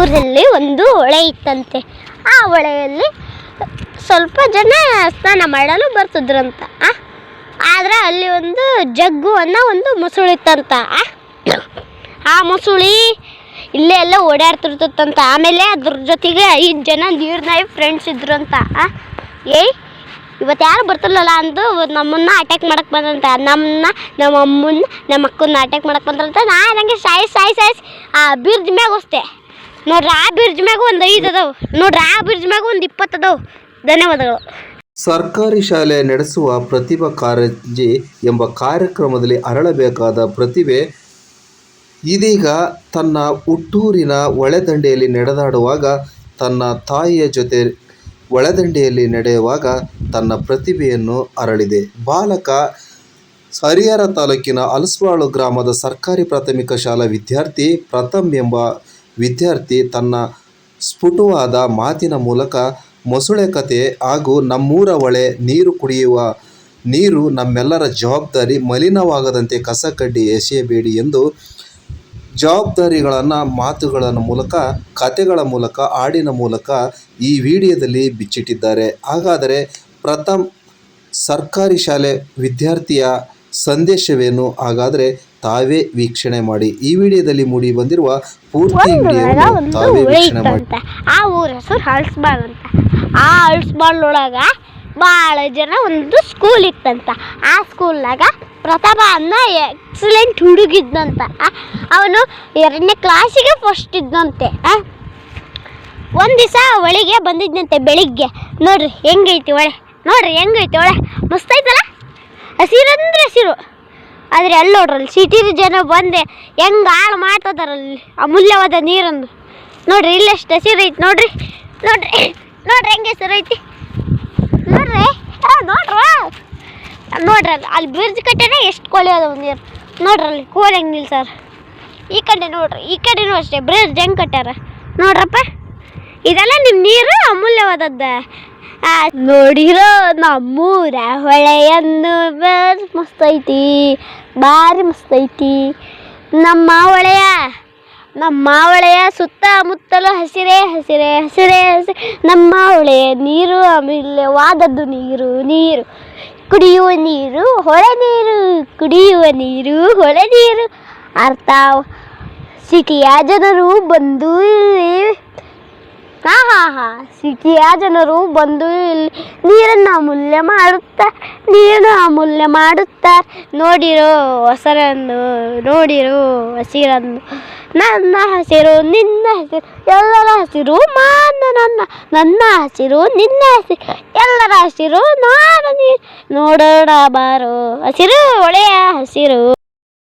ಊರಲ್ಲಿ ಒಂದು ಹೊಳೆ ಇತ್ತಂತೆ ಆ ಹೊಳೆಯಲ್ಲಿ ಸ್ವಲ್ಪ ಜನ ಸ್ನಾನ ಮಾಡಲು ಬರ್ತಿದ್ರಂತ? ಆದ್ರೆ ಅಲ್ಲಿ ಒಂದು ಜಗ್ಗು ಅನ್ನೋ ಒಂದು ಮುಸುಳಿ ಇತ್ತಂತ, ಆ? ಮೊಸುಳಿ ಇಲ್ಲೇ ಎಲ್ಲ ಓಡಾಡ್ತಿರ್ತಂತ ಆಮೇಲೆ ಅದ್ರ ಜೊತೆಗೆ ಐದು ಜನ ನೀರ್ನಾಯಿ ಫ್ರೆಂಡ್ಸ್ ಇದ್ರಂತ? ಏಯ್ ಇವತ್ತು ಯಾರು ಬರ್ತಿಲ್ಲಲ್ಲ ಅಂದು ನಮ್ಮನ್ನ ಅಟ್ಯಾಕ್ ಮಾಡಕ್ಕೆ ಬಂದಂತ ನಮ್ಮನ್ನ ನಮ್ಮ ಅಮ್ಮನ್ನ ನಮ್ಮ ಅಕ್ಕನ್ನ ಅಟ್ಯಾಕ್ ಮಾಡಕ್ ಬಂದ್ರಂತ ನಾ ನಂಗೆ ಸಾಯಿ ಸಾಯಿ ಸಾಯಿಸಿ ಆ ಬಿರ್ಜ್ ಮ್ಯಾಗ ಹೊಸ್ತೆ ನೋಡ್ರಿ ಆ ಬ್ರಿಡ್ಜ್ ಮ್ಯಾಗ ಒಂದು ಐದು ಅದಾವ. ನೋಡ್ರಿ ಆ ಬ್ರಿಡ್ಜ್ ಮ್ಯಾಗ ಒಂದು ಇಪ್ಪತ್ತು ಅದಾವ. ಧನ್ಯವಾದಗಳು. ಸರ್ಕಾರಿ ಶಾಲೆ ನಡೆಸುವ ಪ್ರತಿಭಾ ಕಾರಂಜಿ ಎಂಬ ಕಾರ್ಯಕ್ರಮದಲ್ಲಿ ಅರಳಬೇಕಾದ ಪ್ರತಿಭೆ ಇದೀಗ ತನ್ನ ಹುಟ್ಟೂರಿನ ಒಳೆದಂಡೆಯಲ್ಲಿ ನಡೆದಾಡುವಾಗ ತನ್ನ ತಾಯಿಯ ಜೊತೆ ಒಳೆದಂಡೆಯಲ್ಲಿ ನಡೆಯುವಾಗ ತನ್ನ ಪ್ರತಿಭೆಯನ್ನು ಅರಳಿದೆ. ಬಾಲಕ ಹರಿಹರ ತಾಲೂಕಿನ ಅಲಸ್ವಾಳು ಗ್ರಾಮದ ಸರ್ಕಾರಿ ಪ್ರಾಥಮಿಕ ಶಾಲಾ ವಿದ್ಯಾರ್ಥಿ ಪ್ರಥಮ್ ಎಂಬ ವಿದ್ಯಾರ್ಥಿ ತನ್ನ ಸ್ಫುಟವಾದ ಮಾತಿನ ಮೂಲಕ ಮೊಸಳೆ ಕತೆ ಹಾಗೂ ನಮ್ಮೂರ ಹೊಳೆ ನೀರು ಕುಡಿಯುವ ನೀರು ನಮ್ಮೆಲ್ಲರ ಜವಾಬ್ದಾರಿ ಮಲಿನವಾಗದಂತೆ ಕಸ ಕಡ್ಡಿ ಎಸೆಯಬೇಡಿ ಎಂದು ಜವಾಬ್ದಾರಿಗಳನ್ನು ಮಾತುಗಳ ಮೂಲಕ, ಕತೆಗಳ ಮೂಲಕ, ಹಾಡಿನ ಮೂಲಕ ಈ ವಿಡಿಯೋದಲ್ಲಿ ಬಿಚ್ಚಿಟ್ಟಿದ್ದಾರೆ. ಹಾಗಾದರೆ ಪ್ರಥಮ್ ಸರ್ಕಾರಿ ಶಾಲೆ ವಿದ್ಯಾರ್ಥಿಯ ಸಂದೇಶವೇನು? ಹಾಗಾದರೆ ತಾವೇ ವೀಕ್ಷಣೆ ಮಾಡಿ. ಈ ವಿಡಿಯೋದಲ್ಲಿ ಮೂಡಿ ಬಂದಿರುವ ಪೂರ್ತಿ ವಿಡಿಯೋವನ್ನು ತಾವೇ ವೀಕ್ಷಣೆ ಮಾಡಿ. ಆ ಊರ ಹೆಸರು ಹಳ್ಸ್ಬಾಳ್ ಅಂತ ಆ ಭಾಳ ಜನ ಒಂದು ಸ್ಕೂಲ್ ಇತ್ತಂತ. ಆ ಸ್ಕೂಲ್ನಾಗ ಪ್ರತಾಪ ಅನ್ನ ಎಕ್ಸಲೆಂಟ್ ಹುಡುಗಿದ್ದಂತ. ಅವನು ಎರಡನೇ ಕ್ಲಾಸಿಗೆ ಫಸ್ಟ್ ಇದ್ದಂತೆ. ಆ? ಒಂದ್ ದಿವಸ ಒಳಗೆ ಬಂದಿದ್ದಂತೆ ಬೆಳಿಗ್ಗೆ. ನೋಡ್ರಿ ಹೆಂಗೈತಿ ಒಳೆ ನೋಡ್ರಿ ಹೆಂಗೈತಿ ಒಳೆ ಮಸ್ತ್ ಐತಲ್ಲ? ಹಸಿರಂದ್ರೆ ಹಸಿರು. ಆದರೆ ಅಲ್ಲಿ ನೋಡ್ರಲ್ಲಿ ಸಿಟಿ ಜನ ಬಂದೆ, ಹೆಂಗೆ ಹಾಳು ಮಾಡ್ತದಾರಲ್ಲಿ ಅಮೂಲ್ಯವಾದ ನೀರನ್ನು. ನೋಡ್ರಿ ಇಲ್ಲೆಷ್ಟು ಹಸಿರು ಐತಿ, ನೋಡ್ರಿ ನೋಡ್ರಿ ನೋಡ್ರಿ ಹೆಂಗೆ ಹೆಸರು ಐತಿ. ನೋಡ್ರಿ ಹಾಂ ನೋಡ್ರ ನೋಡ್ರಿ ಅಲ್ಲಿ ಅಲ್ಲಿ ಬ್ರಿಡ್ಜ್ ಕಟ್ಟೆನೆ ಎಷ್ಟು ಕೋಳಿ ಅದಾವ ನೀರು. ನೋಡ್ರಿ ಅಲ್ಲಿ ಕೋಲ್ ಹೆಂಗೆ ನಿಲ್ಸಾರ. ಈ ಕಡೆ ನೋಡ್ರಿ, ಈ ಕಡೆನೂ ಅಷ್ಟೇ ಬ್ರಿಡ್ಜ್ ಹೆಂಗೆ ಕಟ್ಟಾರ ನೋಡ್ರಪ್ಪ, ಇದೆಲ್ಲ ನಿಮ್ಮ ನೀರು ಅಮೂಲ್ಯವಾದದ್ದ. ನೋಡಿರೋ ನಮ್ಮೂರ ಹೊಳೆಯನ್ನು ಬಾರಿ ಮಸ್ತ್ ಐತಿ, ಭಾರಿ ಮಸ್ತ್ ಐತಿ. ನಮ್ಮ ಹೊಳೆಯ ನಮ್ಮ ಹೊಳೆಯ ಸುತ್ತಮುತ್ತಲು ಹಸಿರೇ ಹಸಿರೇ ಹಸಿರೇ ಹಸಿ, ನಮ್ಮ ಹೊಳೆಯ ನೀರು ಅಮೂಲ್ಯವಾದದ್ದು ನೀರು ನೀರು. ಕುಡಿಯುವ ನೀರು, ಹೊಳೆ ನೀರು, ಕುಡಿಯುವ ನೀರು, ಹೊಳೆ ನೀರು. ಅರ್ಥ? ಸಿಟಿಯ ಜನರು ಬಂದು ಹಾ ಹಾ ಹಾ. ಸಿಟಿಯ ಜನರು ಬಂದು ಇಲ್ಲಿ ನೀರನ್ನು ಅಮೂಲ್ಯ ಮಾಡುತ್ತಾ, ನೀರನ್ನು ಅಮೂಲ್ಯ ಮಾಡುತ್ತಾ, ನೋಡಿರೋ ಹೊಸರನ್ನು, ನೋಡಿರೋ ಹಸಿರನ್ನು, ನನ್ನ ಹಸಿರು, ನಿನ್ನ ಹಸಿರು, ಎಲ್ಲರ ಹಸಿರು, ಮಾನ ನನ್ನ ನನ್ನ ಹಸಿರು, ನಿನ್ನ ಹಸಿರು, ಎಲ್ಲರ ಹಸಿರು, ನಾನು ನೀ, ನೋಡೋಣ ಬಾರೋ ಹಸಿರು ಒಳೆಯ ಹಸಿರು.